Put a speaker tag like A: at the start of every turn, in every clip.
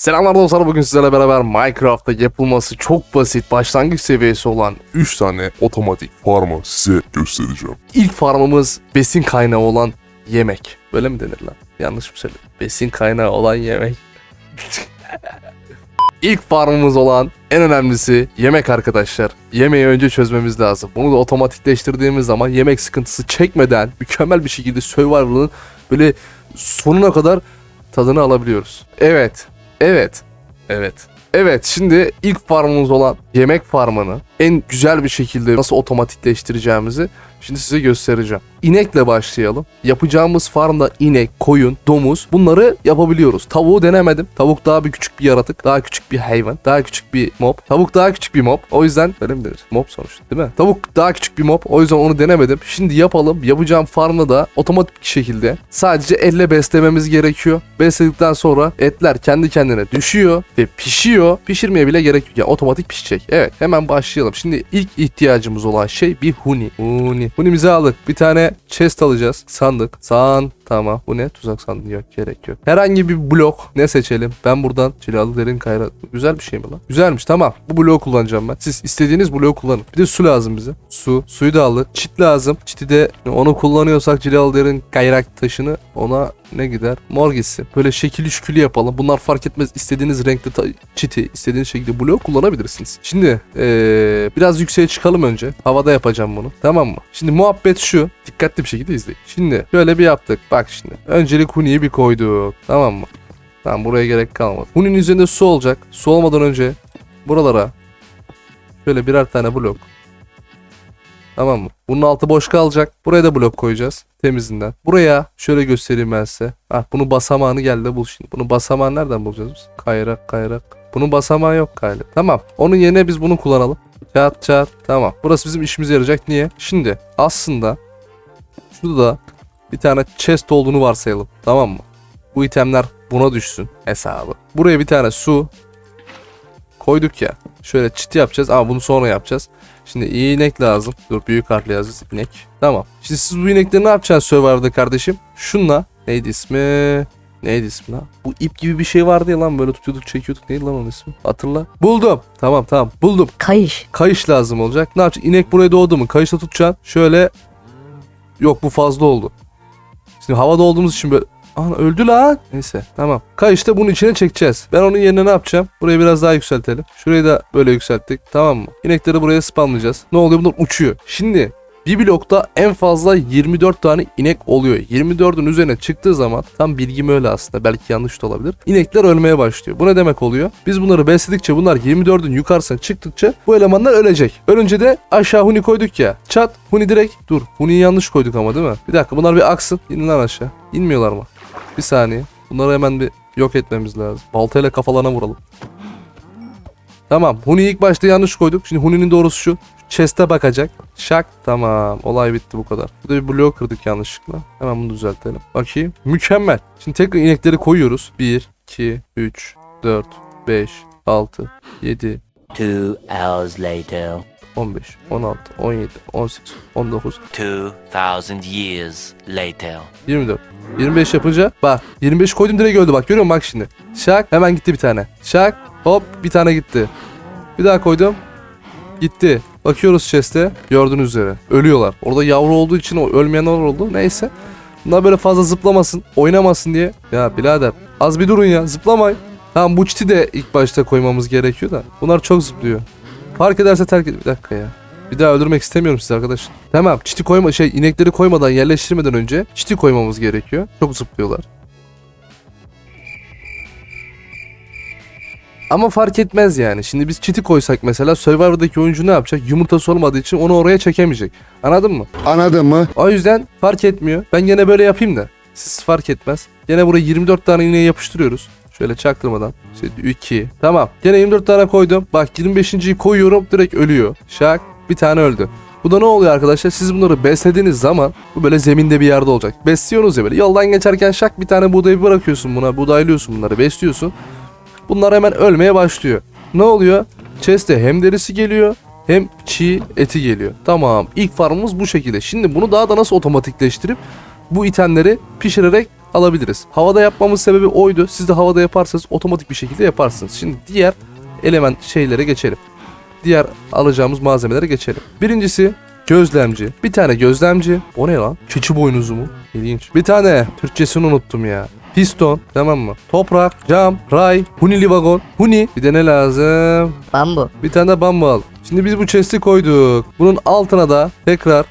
A: Selamlar dostlar bugün sizlerle beraber Minecraft'ta yapılması çok basit başlangıç seviyesi olan
B: 3 tane otomatik farmı size göstereceğim.
A: ilk farmımız besin kaynağı olan yemek. Böyle mi denir lan? Yanlış mı söyledim? Besin kaynağı olan yemek. İlk farmımız olan en önemlisi yemek arkadaşlar. Yemeği önce çözmemiz lazım. Bunu da otomatikleştirdiğimiz zaman yemek sıkıntısı çekmeden mükemmel bir şekilde Survival'ın böyle sonuna kadar tadını alabiliyoruz. Evet. Evet. Evet. Evet şimdi ilk farmımız olan yemek farmını en güzel bir şekilde nasıl otomatikleştireceğimizi şimdi size göstereceğim. İnekle başlayalım. Yapacağımız farmda inek, koyun, domuz bunları yapabiliyoruz. Tavuğu denemedim. Tavuk daha bir küçük bir yaratık. Daha küçük bir hayvan. Daha küçük bir mob. Tavuk daha küçük bir mob. O yüzden öyle mi denir? Mob sonuçta değil mi? Tavuk daha küçük bir mob. O yüzden onu denemedim. Şimdi yapalım. Yapacağım farmda da otomatik şekilde sadece elle beslememiz gerekiyor. Besledikten sonra etler kendi kendine düşüyor ve pişiyor. Pişirmeye bile gerek yok. Yani otomatik pişecek. Evet hemen başlayalım. Şimdi ilk ihtiyacımız olan şey bir huni. Huni. Hunimizi aldık. Bir tane chest alacağız. Sandık. San. Tamam. Bu ne? Tuzak sandığı yok. Gerek yok. Herhangi bir blok. Ne seçelim? Ben buradan cilalı derin kayra. Güzel bir şey mi lan? Güzelmiş. Tamam. Bu bloğu kullanacağım ben. Siz istediğiniz bloğu kullanın. Bir de su lazım bize. Su. Suyu da aldık. Çit lazım. Çiti de onu kullanıyorsak cilalı derin kayrak taşını ona ne gider? Mor gitsin. Böyle şekilli şükülü yapalım. Bunlar fark etmez. İstediğiniz renkte çiti, istediğiniz şekilde bloğu kullanabilirsiniz. Şimdi eee, biraz yükseğe çıkalım önce. Havada yapacağım bunu. Tamam mı? Şimdi muhabbet şu. Dikkatli bir şekilde izleyin. Şimdi şöyle bir yaptık. Bak şimdi. Öncelik Huni'yi bir koyduk. Tamam mı? Tamam buraya gerek kalmadı. Huni'nin üzerinde su olacak. Su olmadan önce buralara şöyle birer tane blok. Tamam mı? Bunun altı boş kalacak. Buraya da blok koyacağız. Temizinden. Buraya şöyle göstereyim ben size. Ah bunu basamağını gel de bul şimdi. Bunu basamağı nereden bulacağız biz? Kayrak kayrak. Bunun basamağı yok galiba. Tamam. Onun yerine biz bunu kullanalım. Çat çat. Tamam. Burası bizim işimize yarayacak. Niye? Şimdi aslında şurada bir tane chest olduğunu varsayalım. Tamam mı? Bu itemler buna düşsün hesabı. Buraya bir tane su koyduk ya. Şöyle çit yapacağız ama bunu sonra yapacağız. Şimdi iyi inek lazım. Dur büyük harfle yazacağız inek. Tamam. Şimdi siz bu inekleri ne yapacaksınız Survivor'da kardeşim? Şunla. Neydi ismi? Neydi ismi lan? Bu ip gibi bir şey vardı ya lan böyle tutuyorduk çekiyorduk. Neydi lan onun ismi? Hatırla. Buldum. Tamam tamam buldum.
C: Kayış.
A: Kayış lazım olacak. Ne yapacaksın? İnek buraya doğdu mu? Kayışla tutacaksın. Şöyle. Yok bu fazla oldu. Şimdi havada olduğumuz için böyle Ana öldü lan. Neyse tamam. Kayışta bunun içine çekeceğiz. Ben onun yerine ne yapacağım? Burayı biraz daha yükseltelim. Şurayı da böyle yükselttik. Tamam mı? İnekleri buraya spamlayacağız. Ne oluyor? Bunlar uçuyor. Şimdi bir blokta en fazla 24 tane inek oluyor. 24'ün üzerine çıktığı zaman tam bilgim öyle aslında belki yanlış da olabilir. İnekler ölmeye başlıyor. Bu ne demek oluyor? Biz bunları besledikçe bunlar 24'ün yukarısına çıktıkça bu elemanlar ölecek. Ölünce de aşağı huni koyduk ya. Çat huni direkt dur. Huni'yi yanlış koyduk ama değil mi? Bir dakika bunlar bir aksın. İnin lan aşağı. İnmiyorlar mı? Bir saniye. Bunları hemen bir yok etmemiz lazım. Baltayla kafalarına vuralım. Tamam. Huni'yi ilk başta yanlış koyduk. Şimdi Huni'nin doğrusu şu. Chest'e bakacak. Şak. Tamam. Olay bitti bu kadar. Burada bir bloğu kırdık yanlışlıkla. Hemen bunu düzeltelim. Bakayım. Mükemmel. Şimdi tekrar inekleri koyuyoruz. 1, 2, 3, 4, 5, 6, 7,
D: Two hours later,
A: 15, 16, 17, 18, 19,
D: 2,000 years later.
A: 24. 25 yapınca bak 25 koydum direkt öldü bak görüyor musun bak şimdi. Şak hemen gitti bir tane. Şak hop bir tane gitti. Bir daha koydum. Gitti. Bakıyoruz chest'e gördüğünüz üzere. Ölüyorlar. Orada yavru olduğu için ölmeyenler oldu. Neyse. Bunlar böyle fazla zıplamasın. Oynamasın diye. Ya birader az bir durun ya zıplamayın. Tamam bu çiti de ilk başta koymamız gerekiyor da. Bunlar çok zıplıyor. Fark ederse terk et. Bir dakika ya. Bir daha öldürmek istemiyorum sizi arkadaşlar. Tamam çiti koyma şey inekleri koymadan yerleştirmeden önce çiti koymamız gerekiyor. Çok zıplıyorlar. Ama fark etmez yani. Şimdi biz çiti koysak mesela Survivor'daki oyuncu ne yapacak? Yumurtası olmadığı için onu oraya çekemeyecek. Anladın mı?
B: Anladın mı?
A: O yüzden fark etmiyor. Ben gene böyle yapayım da. Siz fark etmez. Gene buraya 24 tane iğneyi yapıştırıyoruz. Şöyle çaktırmadan. İşte 2. Tamam. Gene 24 tane koydum. Bak 25.yi koyuyorum direkt ölüyor. Şak. Bir tane öldü. Bu da ne oluyor arkadaşlar? Siz bunları beslediğiniz zaman bu böyle zeminde bir yerde olacak. Besliyorsunuz ya böyle. Yoldan geçerken şak bir tane buğdayı bırakıyorsun buna. Buğdaylıyorsun bunları. Besliyorsun. Bunlar hemen ölmeye başlıyor. Ne oluyor? Chest'e hem derisi geliyor hem çiğ eti geliyor. Tamam. İlk farmımız bu şekilde. Şimdi bunu daha da nasıl otomatikleştirip bu itemleri pişirerek alabiliriz. Havada yapmamız sebebi oydu. Siz de havada yaparsanız otomatik bir şekilde yaparsınız. Şimdi diğer element şeylere geçelim. Diğer alacağımız malzemelere geçelim. Birincisi gözlemci. Bir tane gözlemci. O ne lan? Keçi boynuzu mu? İlginç. Bir tane Türkçesini unuttum ya. Piston tamam mı? Toprak, cam, ray, hunili vagon, huni. Bir de ne lazım?
C: Bambu.
A: Bir tane de bambu al. Şimdi biz bu chest'i koyduk. Bunun altına da tekrar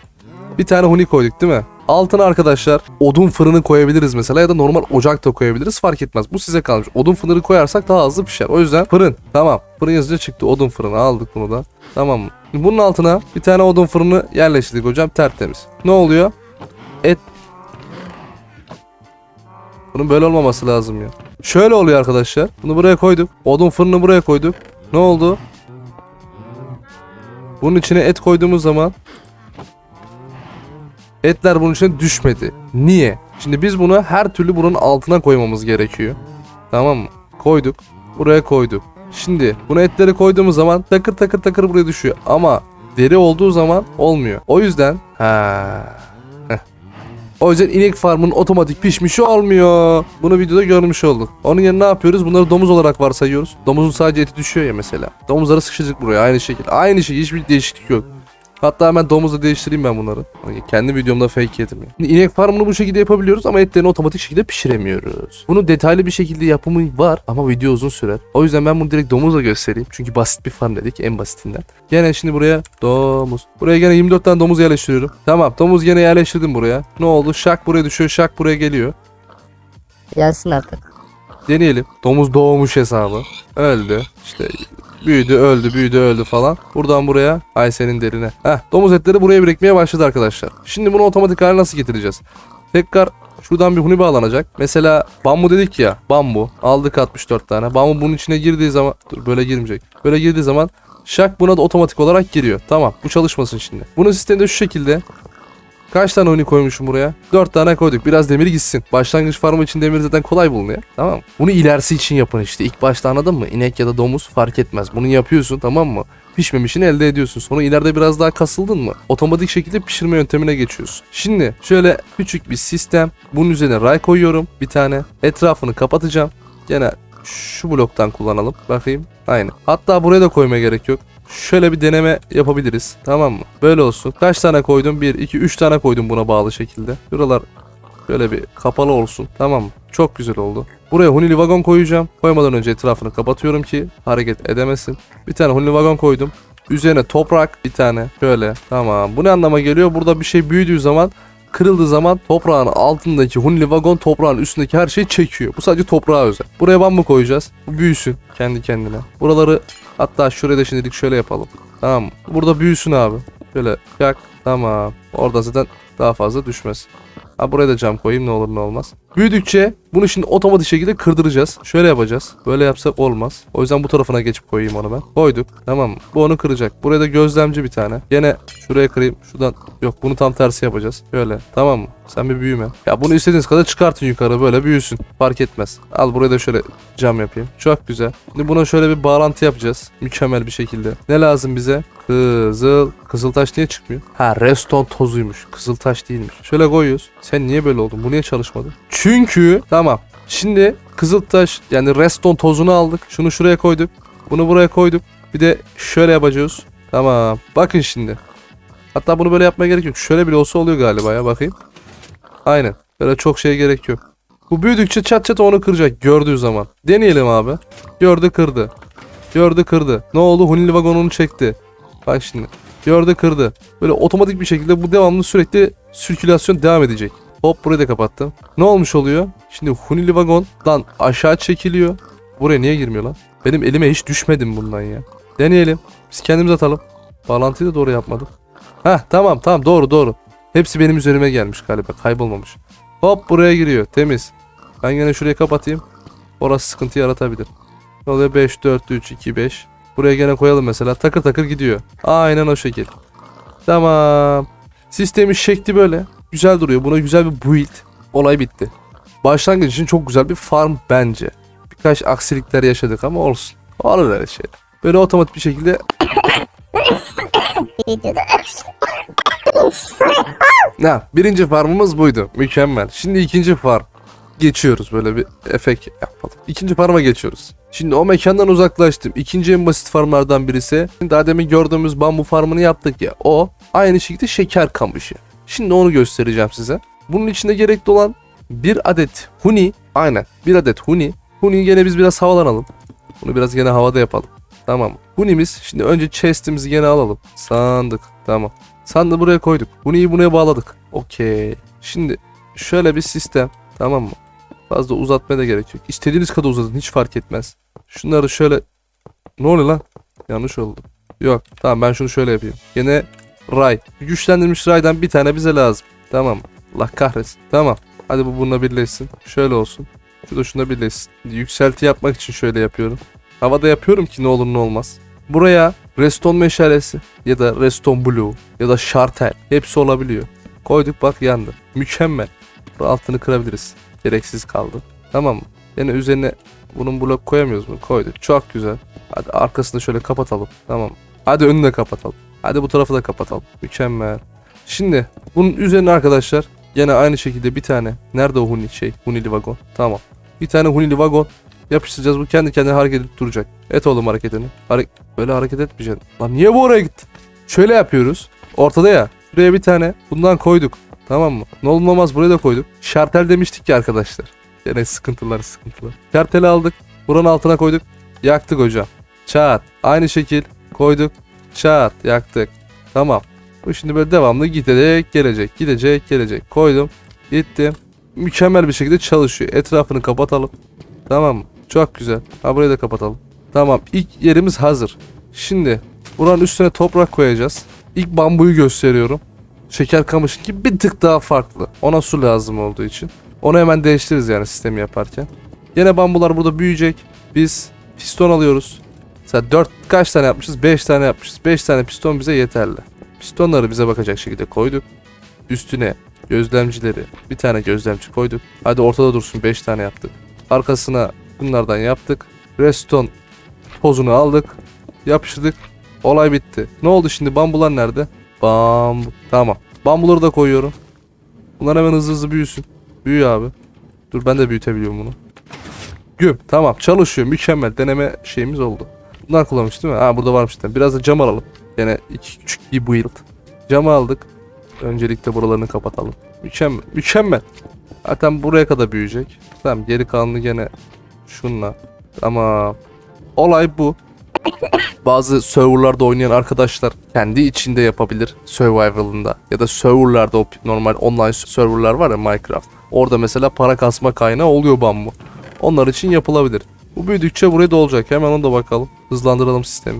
A: bir tane huni koyduk değil mi? Altına arkadaşlar odun fırını koyabiliriz mesela ya da normal ocak da koyabiliriz fark etmez. Bu size kalmış. Odun fırını koyarsak daha hızlı pişer. O yüzden fırın. Tamam. Fırın yazınca çıktı. Odun fırını aldık bunu da. Tamam mı? Bunun altına bir tane odun fırını yerleştirdik hocam tertemiz. Ne oluyor? Et. Bunun böyle olmaması lazım ya. Şöyle oluyor arkadaşlar. Bunu buraya koyduk. Odun fırını buraya koyduk. Ne oldu? Bunun içine et koyduğumuz zaman etler bunun içine düşmedi. Niye? Şimdi biz bunu her türlü bunun altına koymamız gerekiyor. Tamam mı? Koyduk. Buraya koyduk. Şimdi bunu etleri koyduğumuz zaman takır takır takır buraya düşüyor. Ama deri olduğu zaman olmuyor. O yüzden ha. O yüzden inek farmının otomatik pişmişi olmuyor. Bunu videoda görmüş olduk. Onun yerine ne yapıyoruz? Bunları domuz olarak varsayıyoruz. Domuzun sadece eti düşüyor ya mesela. Domuzları sıkıştırdık buraya aynı şekilde. Aynı şey hiçbir değişiklik yok. Hatta hemen domuzla değiştireyim ben bunları. Kendi videomda fake yedim ya. İnek farmını bu şekilde yapabiliyoruz ama etlerini otomatik şekilde pişiremiyoruz. Bunun detaylı bir şekilde yapımı var ama video uzun sürer. O yüzden ben bunu direkt domuzla göstereyim. Çünkü basit bir farm dedik en basitinden. Gene şimdi buraya domuz. Buraya gene 24 tane domuz yerleştiriyorum. Tamam domuz gene yerleştirdim buraya. Ne oldu? Şak buraya düşüyor şak buraya geliyor.
C: Gelsin artık.
A: Deneyelim. Domuz doğmuş hesabı. Öldü. İşte büyüdü, öldü, büyüdü, öldü falan. Buradan buraya. Ay senin derine. Heh, domuz etleri buraya birikmeye başladı arkadaşlar. Şimdi bunu otomatik hale nasıl getireceğiz? Tekrar şuradan bir huni bağlanacak. Mesela bambu dedik ya. Bambu. Aldık 64 tane. Bambu bunun içine girdiği zaman... Dur böyle girmeyecek. Böyle girdiği zaman şak buna da otomatik olarak giriyor. Tamam bu çalışmasın şimdi. Bunun sistemi de şu şekilde. Kaç tane oyunu koymuşum buraya? 4 tane koyduk. Biraz demir gitsin. Başlangıç farmı için demir zaten kolay bulunuyor. Tamam mı? Bunu ilerisi için yapın işte. İlk başta anladın mı? İnek ya da domuz fark etmez. Bunu yapıyorsun tamam mı? Pişmemişini elde ediyorsun. Sonra ileride biraz daha kasıldın mı? Otomatik şekilde pişirme yöntemine geçiyorsun. Şimdi şöyle küçük bir sistem. Bunun üzerine ray koyuyorum. Bir tane. Etrafını kapatacağım. Gene şu bloktan kullanalım. Bakayım. Aynen. Hatta buraya da koymaya gerek yok. Şöyle bir deneme yapabiliriz. Tamam mı? Böyle olsun. Kaç tane koydum? 1, 2, 3 tane koydum buna bağlı şekilde. Buralar şöyle bir kapalı olsun. Tamam mı? Çok güzel oldu. Buraya hunili vagon koyacağım. Koymadan önce etrafını kapatıyorum ki hareket edemesin. Bir tane hunili vagon koydum. Üzerine toprak bir tane. Şöyle. Tamam. Bu ne anlama geliyor? Burada bir şey büyüdüğü zaman kırıldığı zaman toprağın altındaki hunili vagon toprağın üstündeki her şeyi çekiyor. Bu sadece toprağa özel. Buraya bambu koyacağız. Bu büyüsün kendi kendine. Buraları hatta şuraya da şimdilik şöyle yapalım. Tamam? Burada büyüsün abi. Şöyle yak. Tamam. Orada zaten daha fazla düşmez. Ha buraya da cam koyayım ne olur ne olmaz. Büyüdükçe bunu şimdi otomatik şekilde kırdıracağız. Şöyle yapacağız. Böyle yapsak olmaz. O yüzden bu tarafına geçip koyayım onu ben. Koyduk. Tamam mı? Bu onu kıracak. Buraya da gözlemci bir tane. Yine şuraya kırayım. Şuradan. Yok bunu tam tersi yapacağız. Şöyle. Tamam mı? Sen bir büyüme. Ya bunu istediğiniz kadar çıkartın yukarı böyle büyüsün. Fark etmez. Al buraya da şöyle cam yapayım. Çok güzel. Şimdi buna şöyle bir bağlantı yapacağız. Mükemmel bir şekilde. Ne lazım bize? Kızıl. Kızıltaş niye çıkmıyor? Ha reston tozuymuş. Kızıltaş değilmiş. Şöyle koyuyoruz. Sen niye böyle oldun? Bu niye çalışmadı? Çünkü tamam. Şimdi kızıltaş yani reston tozunu aldık. Şunu şuraya koyduk. Bunu buraya koyduk. Bir de şöyle yapacağız. Tamam. Bakın şimdi. Hatta bunu böyle yapmaya gerek yok. Şöyle bile olsa oluyor galiba ya. Bakayım. Aynen. Böyle çok şeye gerek yok. Bu büyüdükçe çat çat onu kıracak gördüğü zaman. Deneyelim abi. Gördü kırdı. Gördü kırdı. Ne oldu? Hunili vagon onu çekti. Bak şimdi. Gördü kırdı. Böyle otomatik bir şekilde bu devamlı sürekli sirkülasyon devam edecek. Hop burayı da kapattım. Ne olmuş oluyor? Şimdi Hunili vagondan aşağı çekiliyor. Buraya niye girmiyor lan? Benim elime hiç düşmedim bundan ya. Deneyelim. Biz kendimiz atalım. Bağlantıyı da doğru yapmadım. Heh tamam tamam doğru doğru. Hepsi benim üzerime gelmiş galiba. Kaybolmamış. Hop buraya giriyor. Temiz. Ben gene şurayı kapatayım. Orası sıkıntı yaratabilir. Ne oluyor? 5, 4, 3, 2, 5. Buraya gene koyalım mesela. Takır takır gidiyor. Aynen o şekil. Tamam. Sistemin şekli böyle. Güzel duruyor. Buna güzel bir build. Olay bitti. Başlangıç için çok güzel bir farm bence. Birkaç aksilikler yaşadık ama olsun. Olur öyle şeyler. Böyle otomatik bir şekilde Ne? Birinci farmımız buydu. Mükemmel. Şimdi ikinci farm. geçiyoruz. Böyle bir efekt yapalım. İkinci farma geçiyoruz. Şimdi o mekandan uzaklaştım. İkinci en basit farmlardan birisi. Daha demin gördüğümüz bambu farmını yaptık ya. O aynı şekilde şeker kamışı. Şimdi onu göstereceğim size. Bunun içinde gerekli olan bir adet huni. Aynen bir adet huni. Huni'yi gene biz biraz havalanalım. Bunu biraz gene havada yapalım. Tamam. Huni'miz şimdi önce chest'imizi gene alalım. Sandık. Tamam. Sandığı buraya koyduk. Huni'yi buraya bağladık. Okey. Şimdi şöyle bir sistem. Tamam mı? Fazla uzatmaya da gerek yok. İstediğiniz kadar uzatın hiç fark etmez. Şunları şöyle... Ne oluyor lan? Yanlış oldu. Yok. Tamam ben şunu şöyle yapayım. Yine ray. Güçlendirilmiş raydan bir tane bize lazım. Tamam? Allah kahretsin. Tamam. Hadi bu bununla birleşsin. Şöyle olsun. Şu da şuna birleşsin. Yükselti yapmak için şöyle yapıyorum. Havada yapıyorum ki ne olur ne olmaz. Buraya reston meşalesi ya da reston blue ya da şartel hepsi olabiliyor. Koyduk bak yandı. Mükemmel. Bu altını kırabiliriz. Gereksiz kaldı. Tamam mı? Yine üzerine bunun blok koyamıyoruz mu? Koyduk. Çok güzel. Hadi arkasını şöyle kapatalım. Tamam. Hadi önünü de kapatalım. Hadi bu tarafı da kapatalım. Mükemmel. Şimdi bunun üzerine arkadaşlar yine aynı şekilde bir tane. Nerede o huni şey? Hunili vagon. Tamam. Bir tane hunili vagon yapıştıracağız. Bu kendi kendine hareket edip duracak. Et oğlum hareketini. Hare Böyle hareket etmeyeceksin. Lan niye bu oraya gittin? Şöyle yapıyoruz. Ortada ya. Buraya bir tane bundan koyduk. Tamam mı? Ne olmaz buraya da koyduk. Şartel demiştik ya arkadaşlar. Yine sıkıntılar sıkıntılar. Şarteli aldık. Buranın altına koyduk. Yaktık hocam. Çat. Aynı şekil koyduk. Çat. Yaktık. Tamam. Bu şimdi böyle devamlı gidecek gelecek. Gidecek gelecek. Koydum. Gittim. Mükemmel bir şekilde çalışıyor. Etrafını kapatalım. Tamam? Çok güzel. Ha burayı da kapatalım. Tamam. ilk yerimiz hazır. Şimdi buranın üstüne toprak koyacağız. İlk bambuyu gösteriyorum. Şeker kamışınki bir tık daha farklı. Ona su lazım olduğu için. Onu hemen değiştiririz yani sistemi yaparken. Yine bambular burada büyüyecek. Biz piston alıyoruz. Mesela 4 kaç tane yapmışız? 5 tane yapmışız. 5 tane piston bize yeterli. Pistonları bize bakacak şekilde koyduk. Üstüne gözlemcileri bir tane gözlemci koyduk. Hadi ortada dursun 5 tane yaptık. Arkasına bunlardan yaptık. Reston tozunu aldık. Yapıştırdık. Olay bitti. Ne oldu şimdi? Bambular nerede? Bambu. Tamam. Bambuları da koyuyorum. Bunlar hemen hızlı hızlı büyüsün. Büyü abi. Dur ben de büyütebiliyorum bunu. Güm. Tamam çalışıyor. Mükemmel. Deneme şeyimiz oldu. Bundan kullanmış değil mi? Ha burada varmış. zaten. Biraz da cam alalım. Yine iki küçük bir build. Camı aldık. Öncelikle buralarını kapatalım. Mükemmel. Mükemmel. Zaten buraya kadar büyüyecek. Tamam geri kalanını gene şunla. Ama olay bu. Bazı serverlarda oynayan arkadaşlar kendi içinde yapabilir survival'ında ya da serverlarda o normal online serverlar var ya Minecraft. Orada mesela para kasma kaynağı oluyor bambu. Onlar için yapılabilir. Bu büyüdükçe buraya da olacak. Hemen ona da bakalım. Hızlandıralım sistemi.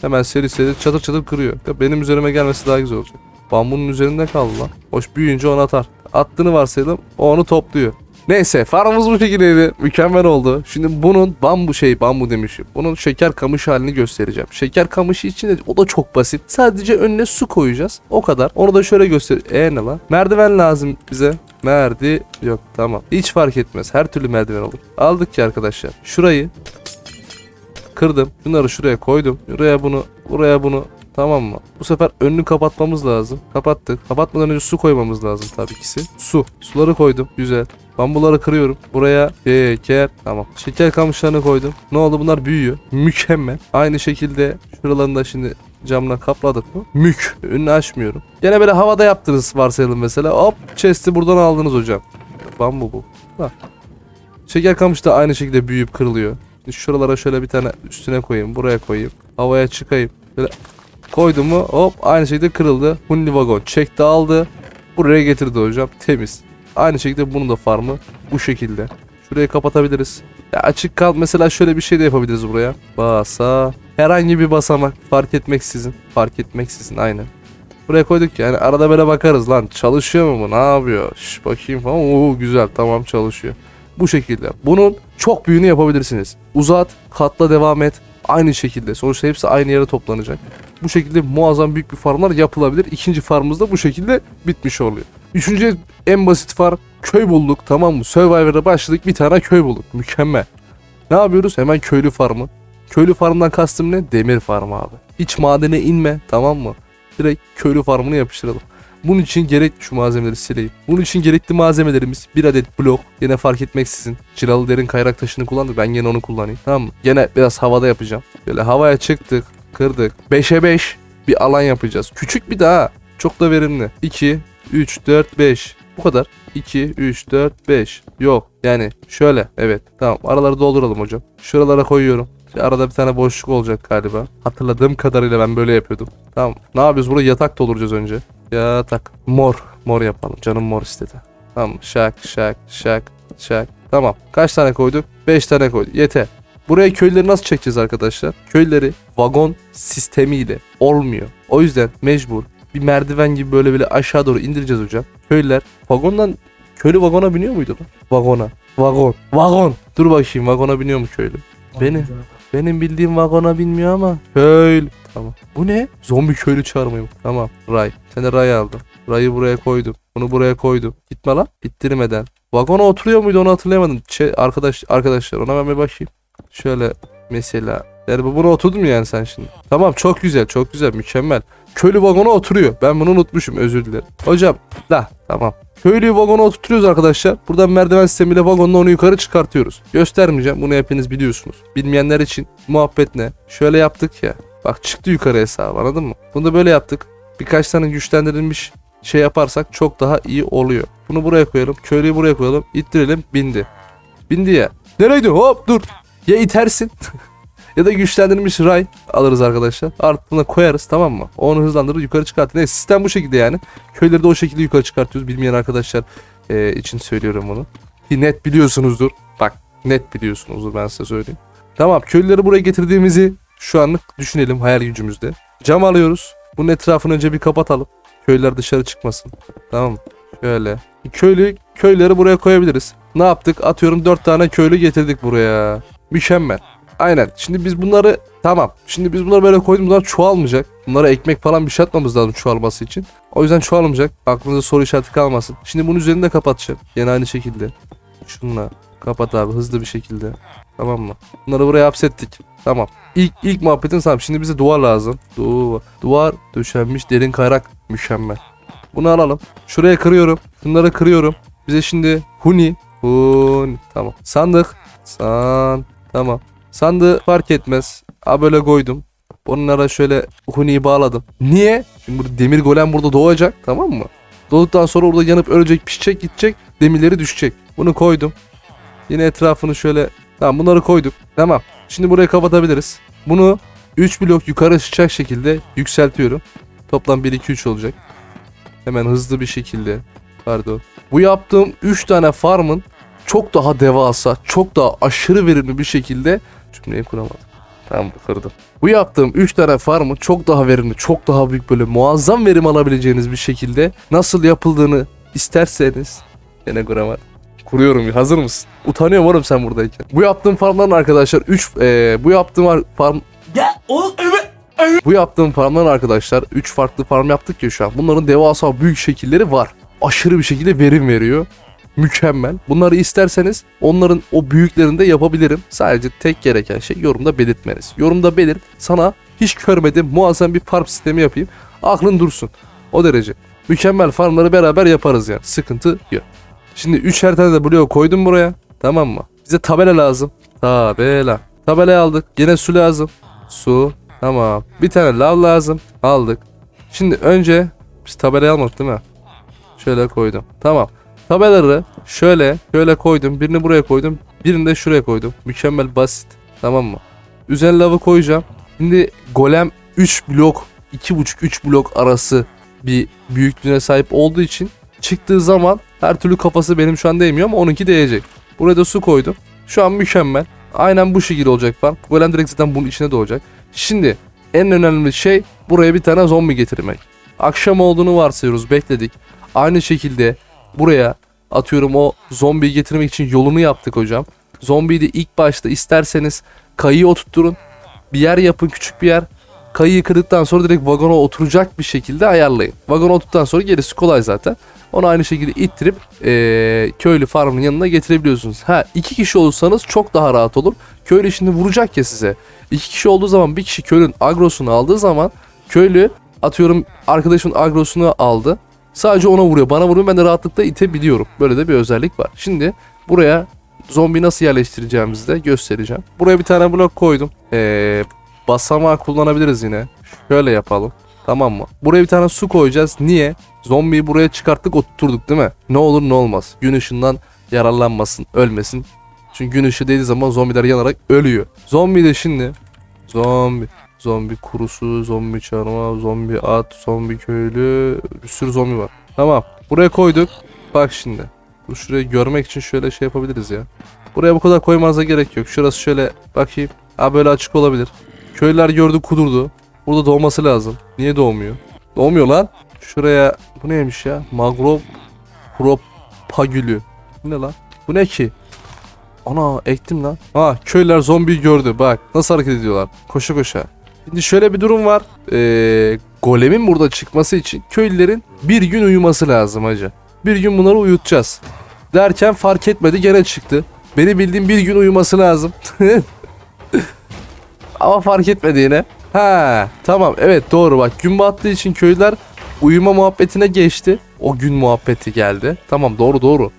A: Hemen seri seri çatır çatır kırıyor. Benim üzerime gelmesi daha güzel olacak. Bambunun üzerinde kaldı lan. Hoş büyüyünce onu atar. Attığını varsayalım o onu topluyor. Neyse farmımız bu şekildeydi. Mükemmel oldu. Şimdi bunun bambu şey bambu demişim. Bunun şeker kamışı halini göstereceğim. Şeker kamışı için de o da çok basit. Sadece önüne su koyacağız. O kadar. Onu da şöyle göster. E ne lan? Merdiven lazım bize. Merdi yok tamam. Hiç fark etmez. Her türlü merdiven olur. Aldık ki arkadaşlar. Şurayı kırdım. Bunları şuraya koydum. Buraya bunu, buraya bunu. Tamam mı? Bu sefer önünü kapatmamız lazım. Kapattık. Kapatmadan önce su koymamız lazım tabii ki. Su. Suları koydum. Güzel. Bambuları kırıyorum. Buraya şeker. Tamam. Şeker kamışlarını koydum. Ne oldu? Bunlar büyüyor. Mükemmel. Aynı şekilde şuralarını da şimdi camla kapladık mı? Mük. Önünü açmıyorum. Gene böyle havada yaptınız varsayalım mesela. Hop chest'i buradan aldınız hocam. Bambu bu. Ha. Şeker kamış da aynı şekilde büyüyüp kırılıyor. Şuralara şöyle bir tane üstüne koyayım. Buraya koyayım. Havaya çıkayım. Böyle koydum mu hop aynı şekilde kırıldı. Hunli vagon çekti aldı. Buraya getirdi hocam. Temiz. Aynı şekilde bunun da farmı bu şekilde. Şurayı kapatabiliriz. Ya açık kal mesela şöyle bir şey de yapabiliriz buraya. Basa. Herhangi bir basamak fark etmeksizin. Fark etmeksizin aynen. Buraya koyduk yani arada böyle bakarız lan çalışıyor mu bu ne yapıyor? Şş, bakayım falan. Oo güzel tamam çalışıyor. Bu şekilde. Bunun çok büyüğünü yapabilirsiniz. Uzat, katla devam et. Aynı şekilde. Sonuçta hepsi aynı yere toplanacak. Bu şekilde muazzam büyük bir farmlar yapılabilir. İkinci farmımız da bu şekilde bitmiş oluyor. Üçüncü en basit farm köy bulduk tamam mı? Survivor'a başladık bir tane köy bulduk. Mükemmel. Ne yapıyoruz? Hemen köylü farmı. Köylü farmdan kastım ne? Demir farmı abi. Hiç madene inme tamam mı? Direkt köylü farmını yapıştıralım. Bunun için gerek şu malzemeleri sileyim. Bunun için gerekli malzemelerimiz bir adet blok. Yine fark etmeksizin. Çıralı derin kayrak taşını kullandık. Ben yine onu kullanayım. Tamam mı? Gene biraz havada yapacağım. Böyle havaya çıktık. Kırdık. 5'e 5 bir alan yapacağız. Küçük bir daha. Çok da verimli. 2, 3, 4, 5. Bu kadar. 2, 3, 4, 5. Yok. Yani şöyle. Evet. Tamam. Araları dolduralım hocam. Şuralara koyuyorum. Arada bir tane boşluk olacak galiba. Hatırladığım kadarıyla ben böyle yapıyordum. Tamam. Ne yapıyoruz? Burada yatak dolduracağız önce. Yatak. Mor. Mor yapalım. Canım mor istedi. Tamam. Şak şak şak şak. Tamam. Kaç tane koyduk? 5 tane koyduk. Yeter. Buraya köyleri nasıl çekeceğiz arkadaşlar? Köyleri vagon sistemiyle olmuyor. O yüzden mecbur bir merdiven gibi böyle böyle aşağı doğru indireceğiz hocam. Köylüler vagondan köylü vagona biniyor muydu lan? Vagona. Vagon. Vagon. Dur bakayım vagona biniyor mu köylü? Beni. Benim bildiğim vagona binmiyor ama. Köylü. Tamam. Bu ne? Zombi köylü çağırmayayım. Tamam. Ray. Sen de ray aldın. Rayı buraya koydum. Bunu buraya koydum. Gitme lan. İttirmeden. Vagona oturuyor muydu onu hatırlayamadım. Şey, arkadaş arkadaşlar ona ben bir bakayım. Şöyle mesela. Yani bu- buna oturdun mu yani sen şimdi? Tamam çok güzel çok güzel mükemmel. Köylü vagona oturuyor. Ben bunu unutmuşum özür dilerim. Hocam da tamam. Köylüyü vagona oturtuyoruz arkadaşlar. Buradan merdiven sistemiyle vagonla onu yukarı çıkartıyoruz. Göstermeyeceğim. Bunu hepiniz biliyorsunuz. Bilmeyenler için muhabbet ne? Şöyle yaptık ya. Bak çıktı yukarı hesabı anladın mı? Bunu da böyle yaptık. Birkaç tane güçlendirilmiş şey yaparsak çok daha iyi oluyor. Bunu buraya koyalım. Köylüyü buraya koyalım. İttirelim. Bindi. Bindi ya. Nereye? Hop dur. Ya itersin. ya da güçlendirilmiş ray alırız arkadaşlar. Artık buna koyarız tamam mı? Onu hızlandırır yukarı çıkartır. Neyse sistem bu şekilde yani. Köyleri de o şekilde yukarı çıkartıyoruz. Bilmeyen arkadaşlar e, için söylüyorum bunu. Ki net biliyorsunuzdur. Bak net biliyorsunuzdur ben size söyleyeyim. Tamam köylüleri buraya getirdiğimizi şu anlık düşünelim hayal gücümüzde. Cam alıyoruz. Bunun etrafını önce bir kapatalım. Köylüler dışarı çıkmasın. Tamam? Şöyle. Köylü, köyleri buraya koyabiliriz. Ne yaptık? Atıyorum 4 tane köylü getirdik buraya. Mükemmel. Aynen. Şimdi biz bunları tamam. Şimdi biz bunları böyle koyduk. Bunlar çoğalmayacak. Bunlara ekmek falan bir şey atmamız lazım çoğalması için. O yüzden çoğalmayacak. Aklınızda soru işareti kalmasın. Şimdi bunun üzerinde kapatacağım. Yine aynı şekilde. Şunla. Kapat abi hızlı bir şekilde. Tamam mı? Bunları buraya hapsettik. Tamam. İlk ilk muhabbetin tamam. Şimdi bize duvar lazım. Duvar. Duvar döşenmiş derin kayrak. Mükemmel. Bunu alalım. Şuraya kırıyorum. Bunları kırıyorum. Bize şimdi huni. Huni. Tamam. Sandık. San. Tamam. Sandığı fark etmez. Ha böyle koydum. Onlara şöyle huniyi bağladım. Niye? Şimdi burada demir golem burada doğacak. Tamam mı? Doğduktan sonra orada yanıp ölecek, pişecek, gidecek. Demirleri düşecek. Bunu koydum. Yine etrafını şöyle... Tamam bunları koyduk. Tamam. Şimdi burayı kapatabiliriz. Bunu 3 blok yukarı çıkacak şekilde yükseltiyorum. Toplam 1, 2, 3 olacak. Hemen hızlı bir şekilde. Pardon. Bu yaptığım 3 tane farmın çok daha devasa, çok daha aşırı verimli bir şekilde cümleyi kuramadım. Tamam kırdım. Bu yaptığım 3 tane farmı çok daha verimli, çok daha büyük böyle muazzam verim alabileceğiniz bir şekilde nasıl yapıldığını isterseniz yine kuramadım. Kuruyorum. Hazır mısın? Utanıyorum oğlum sen buradayken. Bu yaptığım farmların arkadaşlar 3 bu yaptığım ar- farm bu yaptığım farmların arkadaşlar 3 farklı farm yaptık ya şu an. Bunların devasa büyük şekilleri var. Aşırı bir şekilde verim veriyor. Mükemmel. Bunları isterseniz onların o büyüklerini de yapabilirim. Sadece tek gereken şey yorumda belirtmeniz. Yorumda belirt. Sana hiç görmedim muazzam bir farm sistemi yapayım. Aklın dursun. O derece. Mükemmel farmları beraber yaparız yani. Sıkıntı yok. Şimdi 3 tane de bloğu koydum buraya. Tamam mı? Bize tabela lazım. Tabela. Tabelayı aldık. Yine su lazım. Su. Tamam. Bir tane lav lazım. Aldık. Şimdi önce biz tabelayı almadık değil mi? Şöyle koydum. Tamam. Tabelaları şöyle şöyle koydum. Birini buraya koydum. Birini de şuraya koydum. Mükemmel basit. Tamam mı? Üzerine lavı koyacağım. Şimdi golem 3 blok 2,5-3 blok arası bir büyüklüğüne sahip olduğu için çıktığı zaman her türlü kafası benim şu an değmiyor ama onunki değecek. Buraya da su koydum. Şu an mükemmel. Aynen bu şekilde olacak falan. Golem direkt zaten bunun içine doğacak. Şimdi en önemli şey buraya bir tane zombi getirmek. Akşam olduğunu varsayıyoruz bekledik. Aynı şekilde buraya atıyorum o zombiyi getirmek için yolunu yaptık hocam. Zombiyi de ilk başta isterseniz kayıyı oturtturun. Bir yer yapın küçük bir yer. Kayıyı kırdıktan sonra direkt vagona oturacak bir şekilde ayarlayın. Vagona oturduktan sonra gerisi kolay zaten. Onu aynı şekilde ittirip eee, köylü farmın yanına getirebiliyorsunuz. Ha iki kişi olursanız çok daha rahat olur. Köylü şimdi vuracak ya size. İki kişi olduğu zaman bir kişi köylünün agrosunu aldığı zaman köylü atıyorum arkadaşımın agrosunu aldı. Sadece ona vuruyor. Bana vuruyor ben de rahatlıkla itebiliyorum. Böyle de bir özellik var. Şimdi buraya zombi nasıl yerleştireceğimizi de göstereceğim. Buraya bir tane blok koydum. Ee, basamağı kullanabiliriz yine. Şöyle yapalım. Tamam mı? Buraya bir tane su koyacağız. Niye? Zombiyi buraya çıkarttık oturturduk değil mi? Ne olur ne olmaz. Gün ışığından yararlanmasın, ölmesin. Çünkü gün ışığı değdiği zaman zombiler yanarak ölüyor. Zombi de şimdi zombi, zombi kurusu, zombi çarmıha, zombi at, zombi köylü, bir sürü zombi var. Tamam. Buraya koyduk. Bak şimdi. Bu şurayı görmek için şöyle şey yapabiliriz ya. Buraya bu kadar koymanıza gerek yok. Şurası şöyle bakayım. Ha böyle açık olabilir. Köylüler gördü kudurdu. Burada doğması lazım. Niye doğmuyor? Doğmuyor lan. Şuraya bu neymiş ya? Magrov propagülü. Bu ne lan? Bu ne ki? Ana ektim lan. Ha köylüler zombiyi gördü bak. Nasıl hareket ediyorlar. Koşa koşa. Şimdi şöyle bir durum var. Ee, golemin burada çıkması için köylülerin bir gün uyuması lazım hacı. Bir gün bunları uyutacağız. Derken fark etmedi gene çıktı. Beni bildiğim bir gün uyuması lazım. Ama fark etmedi yine. Ha tamam evet doğru bak gün battığı için köylüler uyuma muhabbetine geçti. O gün muhabbeti geldi. Tamam doğru doğru.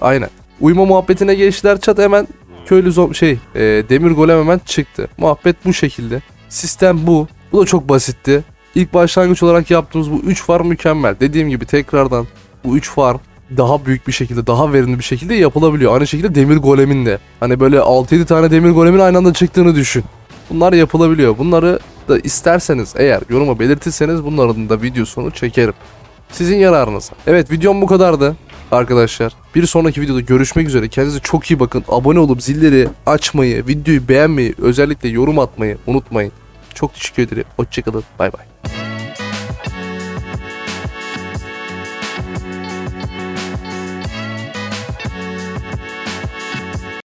A: Aynen. Uyuma muhabbetine geçtiler çat hemen köylü zom şey e, demir golem hemen çıktı. Muhabbet bu şekilde. Sistem bu. Bu da çok basitti. İlk başlangıç olarak yaptığımız bu 3 farm mükemmel. Dediğim gibi tekrardan bu 3 farm daha büyük bir şekilde, daha verimli bir şekilde yapılabiliyor. Aynı şekilde demir golemin de. Hani böyle 6-7 tane demir golemin aynı anda çıktığını düşün. Bunlar yapılabiliyor. Bunları da isterseniz eğer yoruma belirtirseniz bunların da videosunu çekerim. Sizin yararınıza. Evet videom bu kadardı arkadaşlar. Bir sonraki videoda görüşmek üzere. Kendinize çok iyi bakın. Abone olup zilleri açmayı, videoyu beğenmeyi, özellikle yorum atmayı unutmayın. Çok teşekkür ederim. Hoşçakalın. Bay bay.